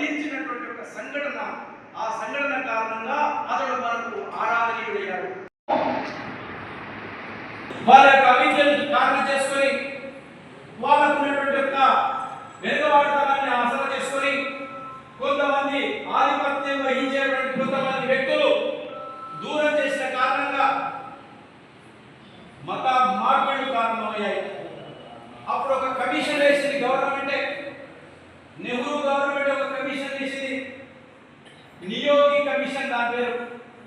వర్ధించినటువంటి ఒక సంఘటన ఆ సంఘటన కారణంగా అతడు మనకు ఆరాధనీయుడయ్యాడు. వాళ్ళ యొక్క అవిద్యను కారణం చేసుకొని వాళ్ళకు ఉన్నటువంటి యొక్క వెనుకబాటుతనాన్ని ఆసన చేసుకొని కొంతమంది ఆధిపత్యం వహించేటువంటి కొంతమంది వ్యక్తులు దూరం చేసిన కారణంగా మత మార్పులు కారణమయ్యాయి. అప్పుడు ఒక కమిషన్ వేసింది గవర్నమెంట్ నెహ్రూ గవర్నమెంట్ ఒక కమిషన్ వేసింది నియోగి కమిషన్ దాని పేరు.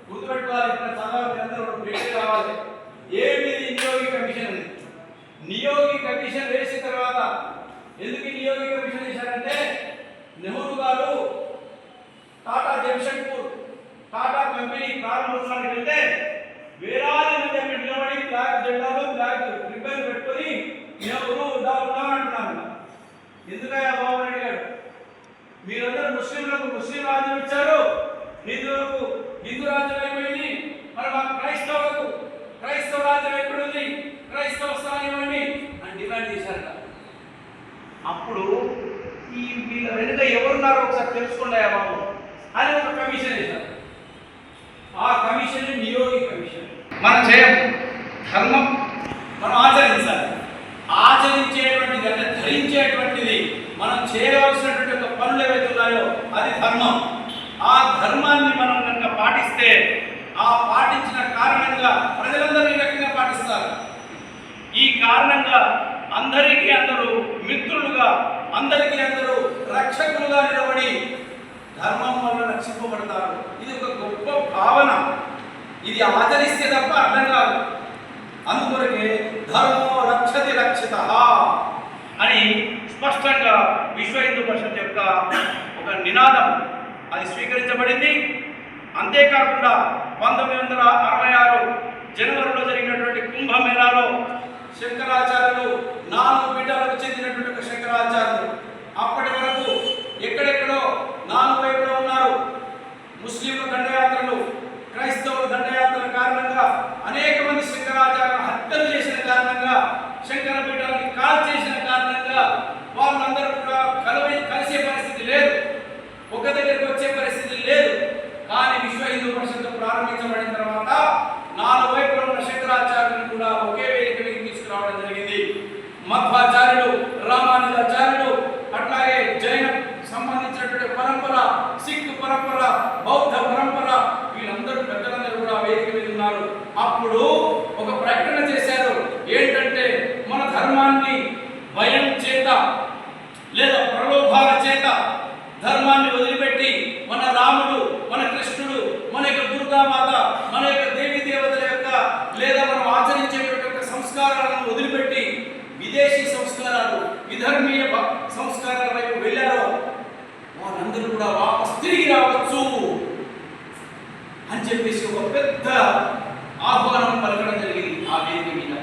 గుర్తుపెట్టుకోవాలి ఇక్కడ చదవాలి అందరూ కూడా ప్రింట్ ఏమిది నియోగి కమిషన్ అని నియోగి కమిషన్ వేసిన తర్వాత ఎందుకు నియోగి కమిషన్ వేశారంటే నెహ్రూ గారు టాటా జంషెడ్పూర్ టాటా కంపెనీ ప్రారంభోత్సవానికి వెళ్తే వేలాది మంది అక్కడ నిలబడి బ్లాక్ జెండాలు బ్లాక్ రిబ్బన్ పెట్టుకొని నెహ్రూ దా ఉన్నా అంటున్నాను ఎందుకయ్యా బాబు అని అడిగాడు మీరందరూ ముస్లింలకు ముస్లిం రాజ్యం ఇచ్చారు. వీళ్ళ వెనుక ఎవరున్నారో ఒకసారి తెలుసుకున్నాయా బాబు. అని ఒక కమిషన్ వేశారు ఆ కమిషన్ నియోగి కమిషన్. మనం చేయం. ధర్మం. మనం ఆచరించాలి. ఆచరించేటువంటిది అంటే ధరించేటువంటిది మనం చేయవలసినటువంటి ఒక పనులు ఏవైతే ఉన్నాయో అది ధర్మం. ఆ ధర్మాన్ని మనం కనుక పాటిస్తే ఆ పాటించిన కారణంగా ప్రజలందరూ ఈ రకంగా పాటిస్తారు. ఈ కారణంగా అందరికీ అందరూ మిత్రులుగా అందరికీ అందరూ రక్షకులుగా నిలబడి ధర్మం వల్ల రక్షింపబడతారు. ఇది ఒక గొప్ప భావన. ఇది ఆచరిస్తే తప్ప అర్థం కాదు. అందుకొరకే ధర్మో రక్షతి రక్షిత అని స్పష్టంగా విశ్వ హిందూ పరిషత్ యొక్క ఒక నినాదం అది స్వీకరించబడింది. అంతేకాకుండా పంతొమ్మిది వందల అరవై ఆరు జనవరిలో జరిగినటువంటి కుంభమేళాలో శంకరాచార్య నాలుగు పీఠాలకు చెందినటువంటి ఒక శంకరాచార్యులు అప్పటి వరకు ఎక్కడెక్కడో నాలుగు వైపులో ఉన్నారు ముస్లింల దండయాత్రలు క్రైస్తవుల దండయాత్రల కారణంగా అనేక మంది శంకరాచార్యులు హత్యలు చేసిన కారణంగా శంకర పీఠాన్ని కాల్ చేసిన కారణంగా వాళ్ళందరూ కూడా కలవై కలిసే పరిస్థితి లేదు ఒక దగ్గరికి వచ్చే పరిస్థితి లేదు కానీ విశ్వ హిందూ పరిషత్ ప్రారంభించబడిన తర్వాత నాలుగు వైపుల ఉన్న శంకరాచార్యులను కూడా ఒకే వేదిక మీద తీసుకురావడం జరిగింది మధ్వాచార్యులు రామానుజాచార్యులు అట్లాగే జైన సంబంధించినటువంటి పరంపర సిక్ పరంపర బౌద్ధ పరంపర వీళ్ళందరూ పెద్దలందరూ కూడా వేదిక మీద ఉన్నారు. అప్పుడు ఒక ప్రకటన చేశారు. ఏంటంటే మన ధర్మాన్ని భయం చేత లేదా ప్రలోభాల చేత ధర్మాన్ని వదిలిపెట్టి మన రాముడు మన కృష్ణుడు మన యొక్క దుర్గామాత మన యొక్క దేవి దేవతల యొక్క లేదా మనం ఆచరించేటువంటి యొక్క సంస్కారాలను వదిలిపెట్టి విదేశీ సంస్కారాలు విధర్మీయ సంస్కారాల వైపు వెళ్ళారో అందరూ కూడా వాపస్ తిరిగి రావచ్చు అని చెప్పేసి ఒక పెద్ద ఆహ్వానం పలకడం జరిగింది ఆ వేదిక మీద.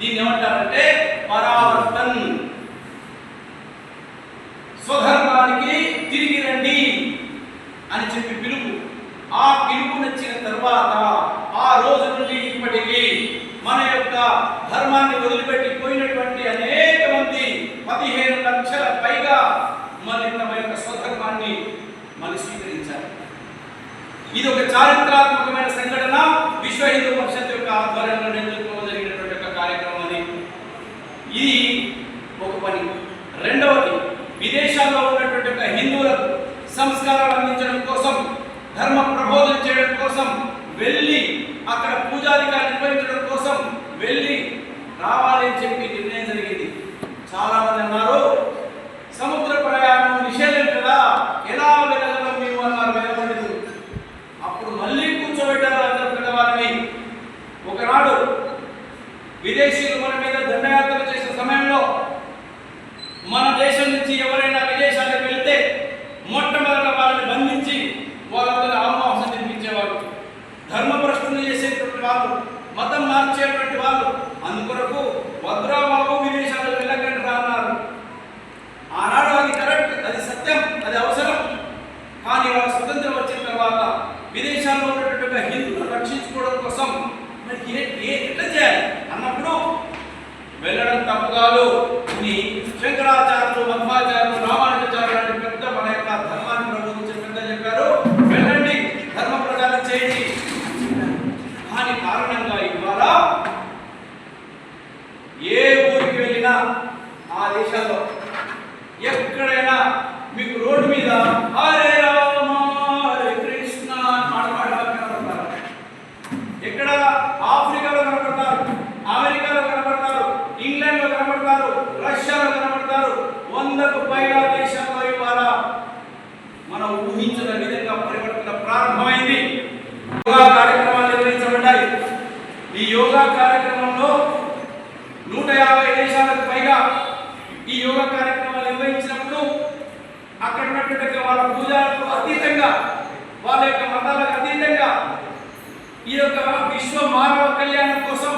దీన్ని ఏమంటారంటే పరావర్తన్. స్వధర్మానికి తిరిగి రండి అని చెప్పి పిలుపు. ఆ పిలుపు నచ్చిన తర్వాత ఆ రోజు నుండి ఇప్పటికీ మన యొక్క ధర్మాన్ని వదిలిపెట్టి పోయినటువంటి అనేక మంది పదిహేను లక్షల పైగా మన యొక్క స్వధర్మ మన స్వీకరించారు ఇది ఒక చారిత్రాత్మకమైన సంఘటన. విశ్వ హిందూ పరిషత్ యొక్క ఆధ్వర్యంలో నేతృత్వంలో జరిగినటువంటి ఒక కార్యక్రమం అది. ఇది ఒక పని. రెండవది విదేశాల్లో ఉన్నటువంటి ఒక హిందువులకు సంస్కారాలు అందించడం కోసం ధర్మ ప్రబోధన చేయడం కోసం వెళ్ళి అక్కడ పూజాధికారి నిర్వహించడం కోసం వెళ్ళి రావాలని చెప్పి నిర్ణయం జరిగింది. చాలా మంది అన్నారు మార్గాలు ఇవి శంకరాచార్యులు మధ్వాచార్యులు రామానుజాచార్యులు అంటే పెద్ద మన యొక్క ధర్మాన్ని ప్రబోధించిన పెద్ద చెప్పారు. వెళ్ళండి ధర్మ ప్రకారం చేయండి. దాని కారణంగా ఇవాళ ఏ ఊరికి వెళ్ళినా ఆ దేశంలో ఎక్కడైనా మీకు రోడ్డు మీద వందకు పైగా దేశంలో ఇవాళ మనం ఊహించిన విధంగా పరివర్తన ప్రారంభమైంది. యోగా కార్యక్రమాలు నిర్వహించబడ్డాయి. ఈ యోగా కార్యక్రమంలో నూట యాభై దేశాలకు పైగా ఈ యోగా కార్యక్రమాలు నిర్వహించినప్పుడు అక్కడ ఉన్నటువంటి వాళ్ళ పూజలకు అతీతంగా వాళ్ళ యొక్క మతాలకు అతీతంగా ఈ యొక్క విశ్వ మానవ కళ్యాణం కోసం